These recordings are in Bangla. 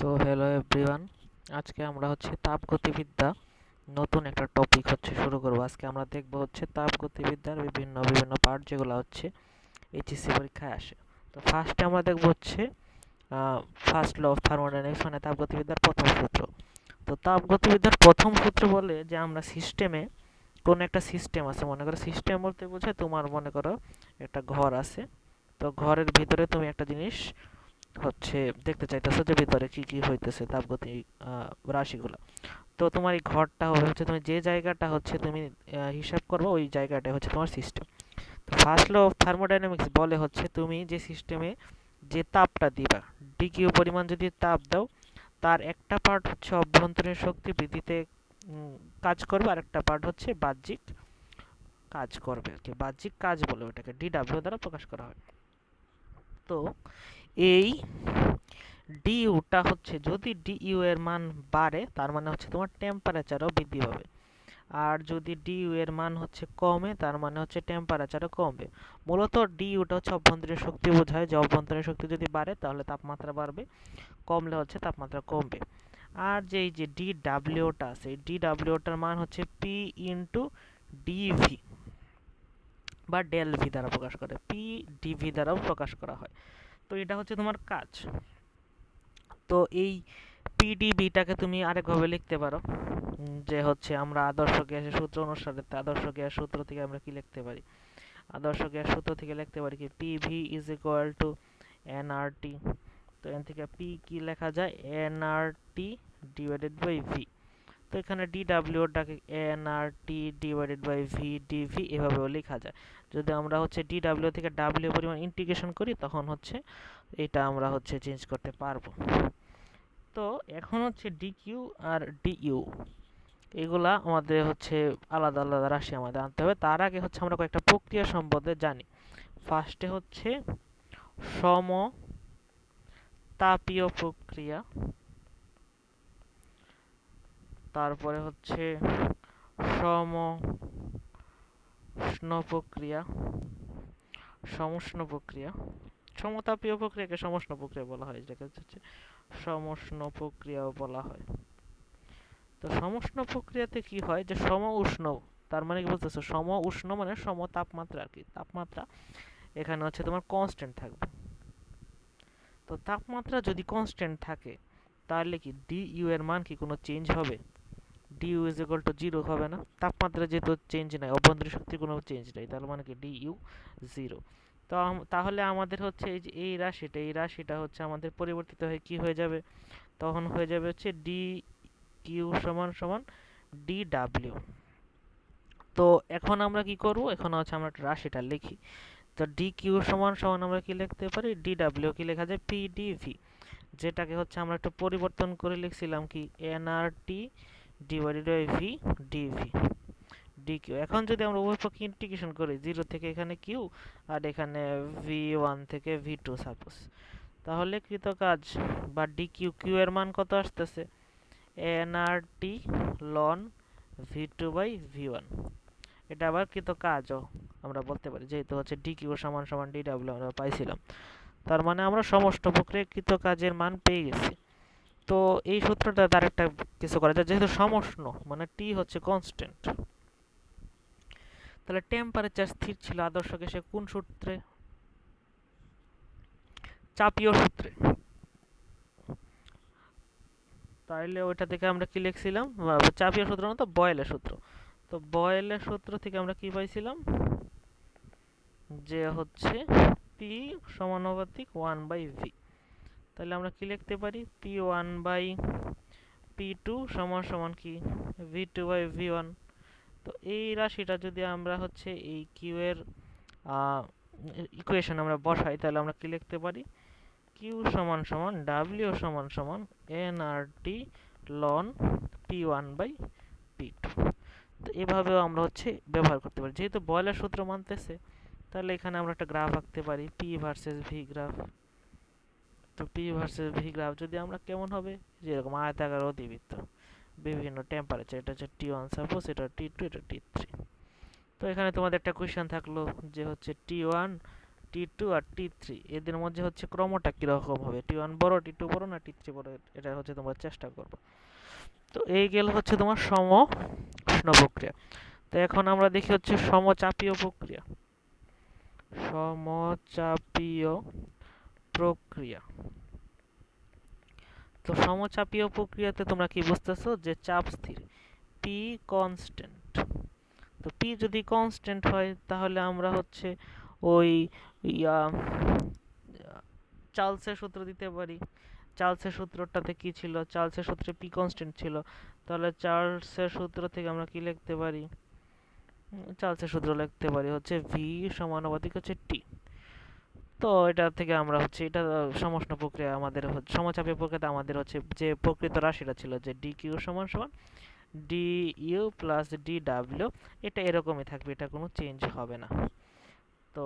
তো হ্যালো এভরিওয়ান আজকে আমরা হচ্ছে তাপগতিবিদ্যা নতুন একটা টপিক হচ্ছে শুরু করব। আজকে আমরা দেখব হচ্ছে তাপগতিবিদ্যার বিভিন্ন বিভিন্ন পার্ট যেগুলো হচ্ছে এইচএসসি পরীক্ষায় আসে। তো ফার্স্টে আমরা দেখব হচ্ছে ফার্স্ট ল অফ থার্মোডাইনামিক্স মানে তাপগতিবিদ্যার প্রথম সূত্র। তো তাপগতিবিদ্যার প্রথম সূত্র বলে যে আমরা সিস্টেমে কোন একটা সিস্টেম আছে, মনে করো সিস্টেম বলতে বোঝায় তোমার মনে করো একটা ঘর আছে। তো ঘরের ভিতরে তুমি একটা জিনিস হচ্ছে দেখতে চাইতেছো যে ভিতরে কি কি হইতেছে তাপগতি রাশিগুলো। তো তোমার এই ঘরটা হবে হচ্ছে তুমি যে জায়গাটা হচ্ছে তুমি হিসাব করব ওই জায়গাটা হচ্ছে তোমার সিস্টেম তো ফার্স্ট অফ থার্মোডাইনামিক্স বলে হচ্ছে তুমি যে সিস্টেমে যে তাপটা দিবা ডিকিউ পরিমাণ যদি তাপ দাও, তার একটা পার্ট হচ্ছে অভ্যন্তরীণ শক্তি বৃদ্ধিতে কাজ করবে, আর একটা পার্ট হচ্ছে বাহ্যিক কাজ করবে আর কি। বাহ্যিক কাজ বলে ওটাকে ডিডাব্লিউ দ্বারা প্রকাশ করা হয়। তো এই ডিইউটা হচ্ছে যদি ডিইউ এর মান বাড়ে, তার মানে হচ্ছে তোমার টেম্পারেচারও বৃদ্ধি পাবে। আর যদি ডিইউ এর মান হচ্ছে কমে, তার মানে হচ্ছে টেম্পারেচারও কমবে। মূলত ডিইউটা হচ্ছে অভ্যন্তরীণ শক্তি বোঝায়। যে অভ্যন্তরীণ শক্তি যদি বাড়ে, তাহলে তাপমাত্রা বাড়বে, কমলে হচ্ছে তাপমাত্রা কমবে। আর যে এই যে ডি ডাব্লিউটা আছে ডি ডাব্লিউটার মান হচ্ছে পি ইন্টু ডিভি বা ডেল ভি দ্বারা প্রকাশ করে। পি ডিভি দ্বারাও প্রকাশ করা হয়। তো এটা হচ্ছে তোমার কাজ। তো এই পিডিবিটাকে তুমি আরেকভাবে লিখতে পারো যে হচ্ছে আমরা আদর্শ গ্যাসের সূত্র অনুসারে আদর্শ গ্যাস সূত্র থেকে আমরা কি লিখতে পারি? আদর্শ গ্যাস সূত্র থেকে লিখতে পারি কি? PV is equal to NRT তো এন থেকে পি কি লেখা যায়? এনআরটি ডিভাইডেড বাই ভি তো এখানে ডিডাব্লিউটাকে NRT divided by V DV এভাবেও লেখা যায়। যদি আমরা হচ্ছে ডিডাব্লিউ থেকে ডাব্লিউ পরিমাণ ইন্টিগ্রেশন করি, তখন হচ্ছে এটা আমরা হচ্ছে চেঞ্জ করতে পারব। তো এখন হচ্ছে ডিকিউ আর ডিইউ এগুলা আমাদের হচ্ছে আলাদা আলাদা রাশি আমাদের আনতে হবে। তার আগে হচ্ছে আমরা কয়েকটা প্রক্রিয়া সম্বন্ধে জানি। ফার্স্টে হচ্ছে সম তাপীয় প্রক্রিয়া তারপরে হচ্ছে সম উষ্ণ প্রক্রিয়া সমষ্ণ প্রক্রিয়া সমতাপীয় প্রক্রিয়াকে সমষ্ণ প্রক্রিয়া বলা হয়, যেটাকে হচ্ছে সমষ্ণ প্রক্রিয়াও বলা হয়। তো সমষ্ণ প্রক্রিয়াতে কি হয় যে সম উষ্ণ, তার মানে কি বলতেছো সম উষ্ণ মানে সম তাপমাত্রা আর কি। তাপমাত্রা এখানে হচ্ছে তোমার কনস্ট্যান্ট থাকবে। তো তাপমাত্রা যদি কনস্ট্যান্ট থাকে, তাহলে কি ডি ইউ এর মান কি কোনো চেঞ্জ হবে? D U is equal to zero হবে না। তাপমাত্রা যেহেতু চেঞ্জ নাই, অভ্যন্তরীণ শক্তির কোনো চেঞ্জ নাই তাহলে মানে কি? ডি ইউ জিরো তো তাহলে আমাদের হচ্ছে এই যে এই রাশিটা এই রাশিটা হচ্ছে আমাদের পরিবর্তিত হয়ে কি হয়ে যাবে? তখন হয়ে যাবে হচ্ছে ডি কিউ সমান সমান ডি ডাব্লিউ তো এখন আমরা কি করব? এখন হচ্ছে আমরা একটা রাশিটা লিখি। তো ডি কিউ সমান সমান আমরা কি লিখতে পারি? ডি ডাব্লিউ কি লেখা যায়? পি ডিভি যেটাকে হচ্ছে আমরা একটু পরিবর্তন করে লিখছিলাম কি? NRT divided by V DV D Q এখন যদি আমরা উভয় পক্ষে ইন্টিগ্রেশন করি জিরো থেকে এখানে কিউ আর এখানে ভি ওয়ান থেকে ভি টু সাপোজ তাহলে কৃত কাজ, বা ডি কিউ কিউ এর মান কত আসতেছে? NRT ln V two by V one এটা আবার কৃত কাজও আমরা বলতে পারি, যেহেতু হচ্ছে ডি কিউ সমান সমান ডি ডাব্লিউ আমরা পাইছিলাম। তার মানে আমরা সমস্ত প্রক্রিয়াকৃত কাজের মান পেয়ে গেছি। তো এই সূত্রটা তার একটা কিছু করা যায় যেহেতু সমষ্ণ মানে টি হচ্ছে কনস্ট্যান্ট তাহলে টেম্পারেচার স্থির ছিল আদর্শ গ্যাসে কোন সূত্রে? চাপীয় সূত্রে। তাইলে ওইটা থেকে আমরা কি লিখছিলাম? চাপীয় সূত্র না তো বয়েলের সূত্র। তো বয়েলের সূত্র থেকে আমরা কি পাইছিলাম? যে হচ্ছে পি সমানুপাতিক ওয়ান বাই ভি তাহলে আমরা কি লিখতে পারি? P one by P two সমান সমান কি? V two by V one তো এই রাশিটা যদি আমরা হচ্ছে এই কিউ এর ইকুয়েশন আমরা বসাই, তাহলে আমরা কি লিখতে পারি? কিউ সমান সমান ডাব্লিউ সমান সমান N R T ln P one by P two তো এভাবেও আমরা হচ্ছে ব্যবহার করতে পারি। যেহেতু বয়লার সূত্র মানতেছে, তাহলে এখানে আমরা একটা গ্রাফ আঁকতে পারি। পি ভার্সেস ভি গ্রাফ তো পি ভার্সেস ভি গ্রাফ যদি আমরা কেমন হবে? যেরকম আয়তাকার অতিবৃত্ত, বিভিন্ন টেম্পারেচার এটা হচ্ছে টি ওয়ান সাপোজ এটা টি টু এটা টি থ্রি তো এখানে তোমাদের একটা কোয়েশ্চেন থাকল যে হচ্ছে টি ওয়ান টি টু আর টি থ্রি এদের মধ্যে হচ্ছে ক্রমটা কীরকম হবে? টি ওয়ান বড় টি টু বড় না টি থ্রি বড়? এটা হচ্ছে তোমরা চেষ্টা করব। তো এই গেল হচ্ছে তোমার সম উষ্ণ প্রক্রিয়া। তো এখন আমরা দেখি হচ্ছে সমচাপীয় প্রক্রিয়া। সমচাপীয় প্রক্রিয়া। তো সমচাপীয় প্রক্রিয়াতে তোমরা কি বুঝতেছো যে চাপ স্থির পি কনস্ট্যান্ট তো পি যদি কনস্ট্যান্ট হয়, তাহলে আমরা হচ্ছে ওই ইয়া, চার্লসের সূত্র দিতে পারি। চার্লসের সূত্রটাতে কি ছিল? চার্লসের সূত্রে পি কনস্ট্যান্ট ছিল। তাহলে চার্লসের সূত্র থেকে আমরা কি লিখতে পারি? চার্লসের সূত্র লিখতে পারি হচ্ছে ভি সমানুপাতিক হচ্ছে টি তো এটা থেকে আমরা হচ্ছে, এটা সমষ্ণ প্রক্রিয়া আমাদের সমচাপীয় প্রক্রিয়াতে আমাদের হচ্ছে যে প্রকৃত রাশিটা ছিল যে ডি কিউ সমান সমান D U plus D W এটা এরকমই থাকবে, এটা কোনো চেঞ্জ হবে না। তো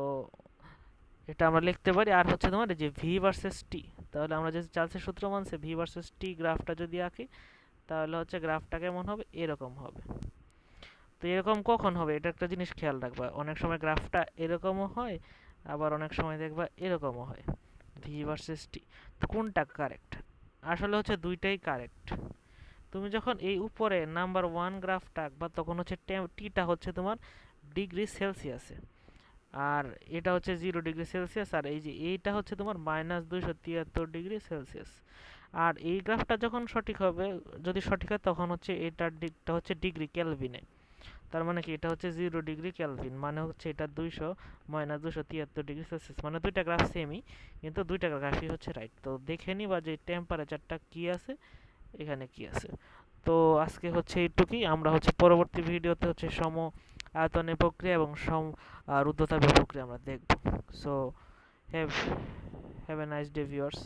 এটা আমরা লিখতে পারি, আর হচ্ছে তোমার যে ভি ভার্সেস টি তাহলে আমরা যে চার্লসের সূত্র মানছে ভি ভার্সেস টি গ্রাফটা যদি আঁকি, তাহলে হচ্ছে গ্রাফটা কেমন হবে? এরকম হবে। তো এরকম কখন হবে? এটা একটা জিনিস খেয়াল রাখবা। অনেক সময় গ্রাফটা এরকমও হয় আবার অনেক সময় দেখবা এরকমও হয়। ভি ভার্সেস টি তো কোনটা কারেক্ট আসলে হচ্ছে দুইটাই কারেক্ট তুমি যখন এই উপরে নাম্বার ওয়ান গ্রাফটা আঁকবা তখন হচ্ছে টিটা হচ্ছে তোমার ডিগ্রি সেলসিয়াসে আর এটা হচ্ছে জিরো ডিগ্রি সেলসিয়াস আর এই যে এইটা হচ্ছে তোমার মাইনাস দুইশো তিয়াত্তর ডিগ্রি সেলসিয়াস আর এই গ্রাফটা যখন সঠিক হবে, যদি সঠিক হয়, তখন হচ্ছে এটার দিকটা হচ্ছে ডিগ্রি ক্যালভিনে তার মানে কি? এটা হচ্ছে জিরো ডিগ্রি ক্যালভিন মানে হচ্ছে এটা দুইশো মাইনাস দুশো তিয়াত্তর ডিগ্রি সেলসিয়াস মানে দুইটা গ্রাফ সেমই কিন্তু দুইটা গ্রাফই হচ্ছে রাইট তো দেখে নিবা যে টেম্পারেচারটা কি আছে, এখানে কি আছে। তো আজকে হচ্ছে এইটুকুই, আমরা হচ্ছে পরবর্তী ভিডিওতে হচ্ছে সম আয়তনের প্রক্রিয়া এবং সম রুদ্ধতাপীয় প্রক্রিয়া আমরা দেখব। So have have a nice day viewers